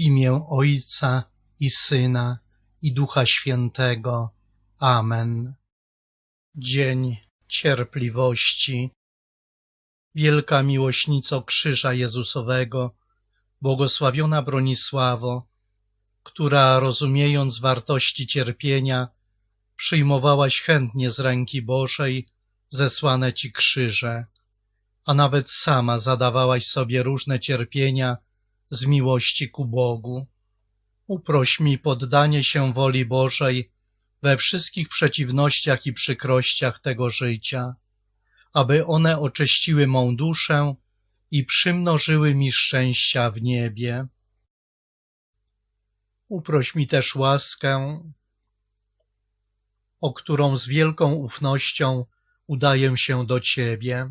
imię Ojca i Syna i Ducha Świętego. Amen. Dzień cierpliwości. Wielka miłośnico Krzyża Jezusowego, błogosławiona Bronisławo, która rozumiejąc wartości cierpienia, przyjmowałaś chętnie z ręki Bożej zesłane Ci krzyże, a nawet sama zadawałaś sobie różne cierpienia z miłości ku Bogu. Uproś mi poddanie się woli Bożej we wszystkich przeciwnościach i przykrościach tego życia, aby one oczyściły mą duszę i przymnożyły mi szczęścia w niebie. Uproś mi też łaskę, o którą z wielką ufnością udaję się do Ciebie.